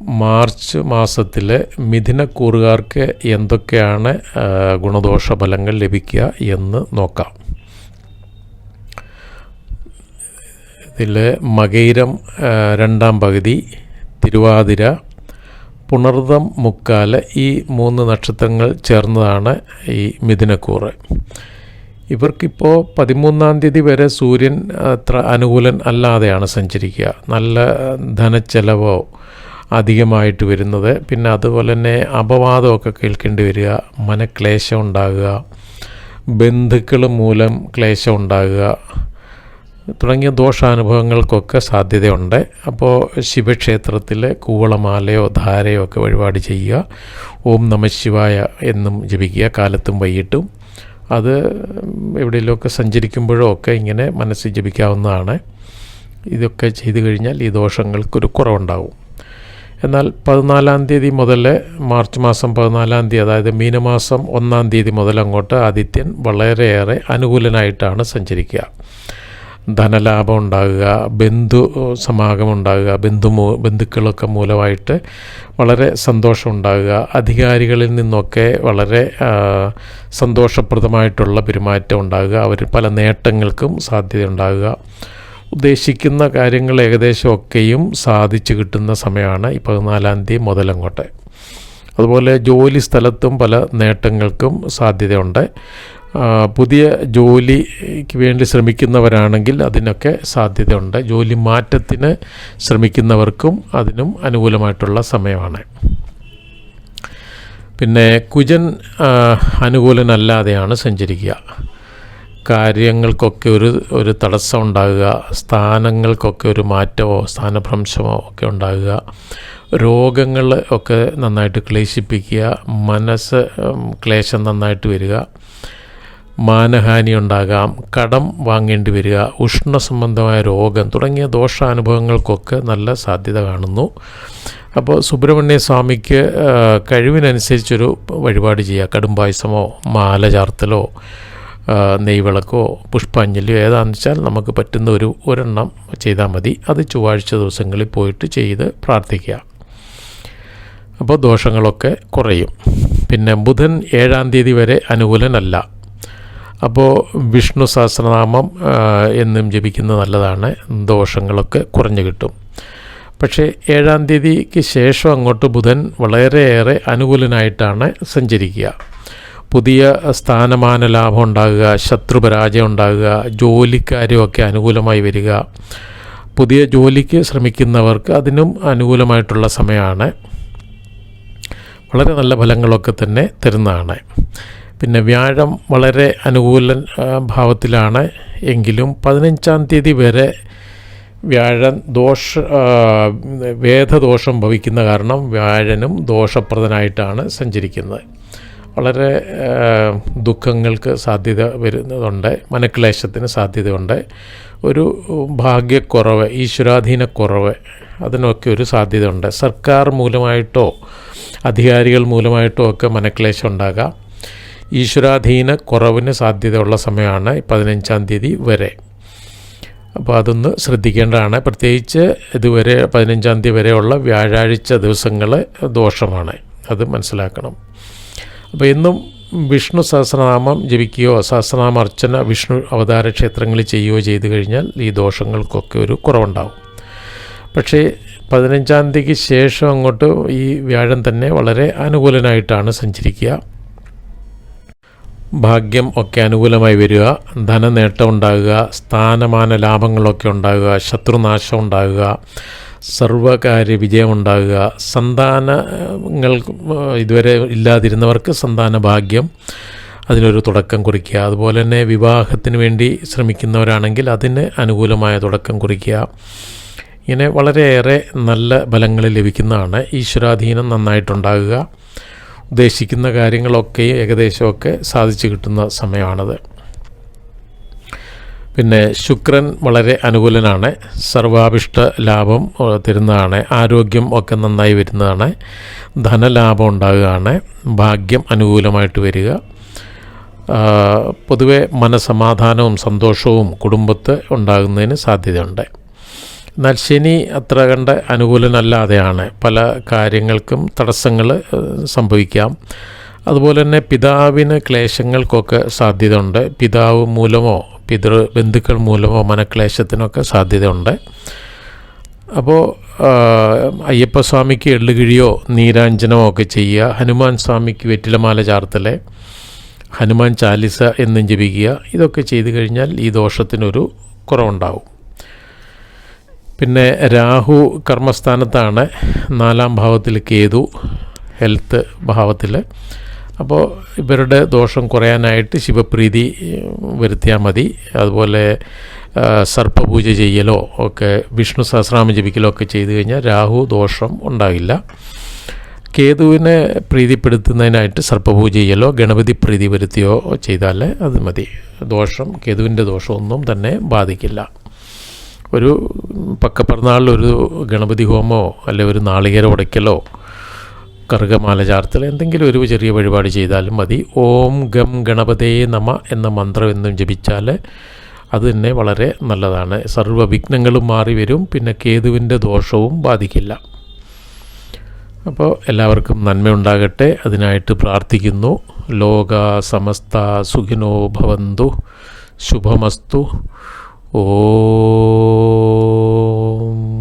March മാസത്തിലെ മിഥുനക്കൂറുകാർക്ക് എന്തൊക്കെയാണ് ഗുണദോഷ ഫലങ്ങൾ ലഭിക്കുക എന്ന് നോക്കാം. ഇതിൽ മകൈരം രണ്ടാം പകുതി തിരുവാതിര പുണർതം മുക്കാൽ ഈ മൂന്ന് നക്ഷത്രങ്ങൾ ചേർന്നതാണ് ഈ മിഥുനക്കൂറ്. ഇവർക്കിപ്പോൾ പതിമൂന്നാം തീയതി വരെ സൂര്യൻ അത്ര അനുകൂലൻ അല്ലാതെയാണ് സഞ്ചരിക്കുക. നല്ല ധനച്ചെലവോ അധികമായിട്ട് വരുന്നത്. പിന്നെ അതുപോലെ തന്നെ അപവാദമൊക്കെ കേൾക്കേണ്ടി വരിക മനക്ലേശം ഉണ്ടാകുക ബന്ധുക്കൾ മൂലം ക്ലേശം ഉണ്ടാകുക തുടങ്ങിയ ദോഷാനുഭവങ്ങൾക്കൊക്കെ സാധ്യതയുണ്ട്. അപ്പോൾ ശിവക്ഷേത്രത്തിൽ കൂവളമാലയോ ധാരയോ ഒക്കെ വഴിപാട് ചെയ്യുക. ഓം നമ ശിവായ എന്നും ജപിക്കുക കാലത്തും വൈകിട്ടും. അത് എവിടെയെങ്കിലുമൊക്കെ സഞ്ചരിക്കുമ്പോഴോ ഒക്കെ ഇങ്ങനെ മനസ്സിൽ ജപിക്കാവുന്നതാണ്. ഇതൊക്കെ ചെയ്തു കഴിഞ്ഞാൽ ഈ ദോഷങ്ങൾക്കൊരു കുറവുണ്ടാവും. എന്നാൽ പതിനാലാം തീയതി മുതൽ മാർച്ച് മാസം പതിനാലാം തീയതി അതായത് മീനമാസം ഒന്നാം തീയതി മുതൽ അങ്ങോട്ട് ആദിത്യൻ വളരെയേറെ അനുകൂലനായിട്ടാണ് സഞ്ചരിക്കുക. ധനലാഭം ഉണ്ടാകുക ബന്ധു സമാഗമം ഉണ്ടാകുക ബന്ധു ബന്ധുക്കളൊക്കെ മൂലമായിട്ട് വളരെ സന്തോഷം ഉണ്ടാകുക അധികാരികളിൽ നിന്നൊക്കെ വളരെ സന്തോഷപ്രദമായിട്ടുള്ള പെരുമാറ്റം ഉണ്ടാകുക അവർ പല നേട്ടങ്ങൾക്കും സാധ്യതയുണ്ടാകുക ഉദ്ദേശിക്കുന്ന കാര്യങ്ങൾ ഏകദേശമൊക്കെയും സാധിച്ചു കിട്ടുന്ന സമയമാണ് ഈ പതിനാലാം തീയതി മുതലങ്ങോട്ട്. അതുപോലെ ജോലി സ്ഥലത്തും പല നേട്ടങ്ങൾക്കും സാധ്യതയുണ്ട്. പുതിയ ജോലിക്ക് വേണ്ടി ശ്രമിക്കുന്നവരാണെങ്കിൽ അതിനൊക്കെ സാധ്യതയുണ്ട്. ജോലി മാറ്റത്തിന് ശ്രമിക്കുന്നവർക്കും അതിനും അനുകൂലമായിട്ടുള്ള സമയമാണ്. പിന്നെ കുജൻ അനുകൂലനല്ലാതെയാണ് സഞ്ചരിക്കുക. കാര്യങ്ങൾക്കൊക്കെ ഒരു ഒരു തടസ്സം ഉണ്ടാകുക സ്ഥാനങ്ങൾക്കൊക്കെ ഒരു മാറ്റമോ സ്ഥാനഭ്രംശമോ ഒക്കെ ഉണ്ടാകുക രോഗങ്ങൾ ഒക്കെ നന്നായിട്ട് ക്ലേശിപ്പിക്കുക മനസ്സ് ക്ലേശം നന്നായിട്ട് വരിക മാനഹാനി ഉണ്ടാകാം കടം വാങ്ങേണ്ടി വരിക ഉഷ്ണ സംബന്ധമായ രോഗം തുടങ്ങിയ ദോഷാനുഭവങ്ങൾക്കൊക്കെ നല്ല സാധ്യത കാണുന്നു. അപ്പോൾ സുബ്രഹ്മണ്യ സ്വാമിക്ക് കഴിവിനനുസരിച്ചൊരു വഴിപാട് ചെയ്യുക. കടുംപായസമോ മാല ചാർത്തലോ നെയ്വിളക്കോ പുഷ്പാഞ്ജലിയോ ഏതാണെന്ന് വെച്ചാൽ നമുക്ക് പറ്റുന്ന ഒരു ഒരെണ്ണം ചെയ്താൽ മതി. അത് ചൊവ്വാഴ്ച ദിവസങ്ങളിൽ പോയിട്ട് ചെയ്ത് പ്രാർത്ഥിക്കുക. അപ്പോൾ ദോഷങ്ങളൊക്കെ കുറയും. പിന്നെ ബുധൻ ഏഴാം തീയതി വരെ അനുകൂലനല്ല. അപ്പോൾ വിഷ്ണു സഹസ്രനാമം എന്നും ജപിക്കുന്നത് നല്ലതാണ്. ദോഷങ്ങളൊക്കെ കുറഞ്ഞു കിട്ടും. പക്ഷേ ഏഴാം തീയതിക്ക് ശേഷം അങ്ങോട്ട് ബുധൻ വളരെയേറെ അനുകൂലനായിട്ടാണ് സഞ്ചരിക്കുക. പുതിയ സ്ഥാനമാന ലാഭം ഉണ്ടാകുക ശത്രുപരാജയം ഉണ്ടാകുക ജോലിക്കാരുമൊക്കെ അനുകൂലമായി വരിക. പുതിയ ജോലിക്ക് ശ്രമിക്കുന്നവർക്ക് അതിനും അനുകൂലമായിട്ടുള്ള സമയമാണ്. വളരെ നല്ല ഫലങ്ങളൊക്കെ തന്നെ തരുന്നതാണ്. പിന്നെ വ്യാഴം വളരെ അനുകൂല ഭാവത്തിലാണ്. എങ്കിലും പതിനഞ്ചാം തീയതി വരെ വ്യാഴം ദോഷ വേദദോഷം ഭവിക്കുന്ന കാരണം വ്യാഴനും ദോഷപ്രദനായിട്ടാണ് സഞ്ചരിക്കുന്നത്. വളരെ ദുഃഖങ്ങൾക്ക് സാധ്യത വരുന്നതുണ്ട് മനക്ലേശത്തിന് സാധ്യതയുണ്ട്. ഒരു ഭാഗ്യക്കുറവ് ഈശ്വരാധീനക്കുറവ് അതിനൊക്കെ ഒരു സാധ്യതയുണ്ട്. സർക്കാർ മൂലമായിട്ടോ അധികാരികൾ മൂലമായിട്ടോ ഒക്കെ മനക്ലേശം ഉണ്ടാകാം. ഈശ്വരാധീന കുറവിന് സാധ്യതയുള്ള സമയമാണ് പതിനഞ്ചാം തീയതി വരെ. അപ്പോൾ അതൊന്ന് ശ്രദ്ധിക്കേണ്ടതാണ്. പ്രത്യേകിച്ച് ഇതുവരെ പതിനഞ്ചാം തീയതി വരെയുള്ള വ്യാഴാഴ്ച ദിവസങ്ങൾ ദോഷമാണ്. അത് മനസ്സിലാക്കണം. അപ്പോൾ എന്നും വിഷ്ണു സഹസ്രനാമം ജപിക്കുകയോ സഹസ്രനാമ അർച്ചന വിഷ്ണു അവതാര ക്ഷേത്രങ്ങളിൽ ചെയ്യുകയോ ചെയ്തു കഴിഞ്ഞാൽ ഈ ദോഷങ്ങൾക്കൊക്കെ ഒരു കുറവുണ്ടാവും. പക്ഷേ പതിനഞ്ചാം തീയതിക്ക് ശേഷം അങ്ങോട്ട് ഈ വ്യാഴം തന്നെ വളരെ അനുകൂലനായിട്ടാണ് സഞ്ചരിക്കുക. ഭാഗ്യം ഒക്കെ അനുകൂലമായി വരിക ധനനേട്ടം ഉണ്ടാകുക സ്ഥാനമാന ലാഭങ്ങളൊക്കെ ഉണ്ടാകുക ശത്രുനാശം ഉണ്ടാകുക സർവകാര്യ വിജയമുണ്ടാകുക സന്താനങ്ങൾ ഇതുവരെ ഇല്ലാതിരുന്നവർക്ക് സന്താന ഭാഗ്യം അതിനൊരു തുടക്കം കുറിക്കുക. അതുപോലെ തന്നെ വിവാഹത്തിന് വേണ്ടി ശ്രമിക്കുന്നവരാണെങ്കിൽ അതിന് അനുകൂലമായ തുടക്കം കുറിക്കുക. ഇങ്ങനെ വളരെയേറെ നല്ല ഫലങ്ങൾ ലഭിക്കുന്നതാണ് ഈശ്വരാധീനം നന്നായിട്ടുണ്ടാകുക. ഉദ്ദേശിക്കുന്ന കാര്യങ്ങളൊക്കെ ഏകദേശമൊക്കെ സാധിച്ചു കിട്ടുന്ന സമയമാണത്. പിന്നെ ശുക്രൻ വളരെ അനുകൂലനാണ്. സർവാഭിഷ്ട ലാഭം തരുന്നതാണ്. ആരോഗ്യം ഒക്കെ നന്നായി വരുന്നതാണ്. ധനലാഭം ഉണ്ടാകുകയാണ്. ഭാഗ്യം അനുകൂലമായിട്ട് വരിക. പൊതുവെ മനസമാധാനവും സന്തോഷവും കുടുംബത്ത് ഉണ്ടാകുന്നതിന് സാധ്യതയുണ്ട്. എന്നാൽ ശനി അത്ര കണ്ട് അനുകൂലനല്ലാതെയാണ് പല കാര്യങ്ങൾക്കും തടസ്സങ്ങൾ സംഭവിക്കാം. അതുപോലെ തന്നെ പിതാവിന് ക്ലേശങ്ങൾക്കൊക്കെ സാധ്യതയുണ്ട്. പിതാവ് മൂലമോ പിതൃ ബന്ധുക്കൾ മൂലമോ മനക്ലേശത്തിനൊക്കെ സാധ്യതയുണ്ട്. അപ്പോൾ അയ്യപ്പസ്വാമിക്ക് എള്ളുകിഴിയോ നീരാഞ്ജനമോ ഒക്കെ ചെയ്യുക ഹനുമാൻ സ്വാമിക്ക് വെറ്റിലമാല ചാർത്തലെ ഹനുമാൻ ചാലിസ എന്നും ജപിക്കുക ഇതൊക്കെ ചെയ്തു കഴിഞ്ഞാൽ ഈ ദോഷത്തിനൊരു കുറവുണ്ടാവും. പിന്നെ രാഹു കർമ്മസ്ഥാനത്താണ് നാലാം ഭാവത്തിൽ കേതു ഹെൽത്ത് ഭാവത്തിൽ അപ്പോൾ ഇവരുടെ ദോഷം കുറയാനായിട്ട് ശിവപ്രീതി വരുത്തിയാൽ മതി. അതുപോലെ സർപ്പപൂജ ചെയ്യലോ ഒക്കെ വിഷ്ണു സഹസ്രാമം ജപിക്കലോ ഒക്കെ ചെയ്തു കഴിഞ്ഞാൽ രാഹു ദോഷം ഉണ്ടാകില്ല. കേതുവിനെ പ്രീതിപ്പെടുത്തുന്നതിനായിട്ട് സർപ്പപൂജ ചെയ്യലോ ഗണപതി പ്രീതി വരുത്തിയോ ചെയ്താൽ അത് മതി. ദോഷം കേതുവിന്റെ ദോഷമൊന്നും തന്നെ ബാധിക്കില്ല. ഒരു പക്കപ്പിറന്നാളിൽ ഒരു ഗണപതി ഹോമോ അല്ലെ ഒരു നാളികേര ഉടയ്ക്കലോ കറുകമാല ചാർത്തൽ എന്തെങ്കിലും ഒരു ചെറിയ വഴിപാട് ചെയ്താലും മതി. ഓം ഗം ഗണപതേ നമ എന്ന മന്ത്രം എന്നും ജപിച്ചാൽ അത് തന്നെ വളരെ നല്ലതാണ്. സർവ വിഘ്നങ്ങളും മാറി വരും പിന്നെ കേതുവിന്റെ ദോഷവും ബാധിക്കില്ല. അപ്പോൾ എല്ലാവർക്കും നന്മയുണ്ടാകട്ടെ അതിനായിട്ട് പ്രാർത്ഥിക്കുന്നു. ലോക സമസ്ത സുഖിനോ ഭവന്തു. ശുഭമസ്തു. ഓം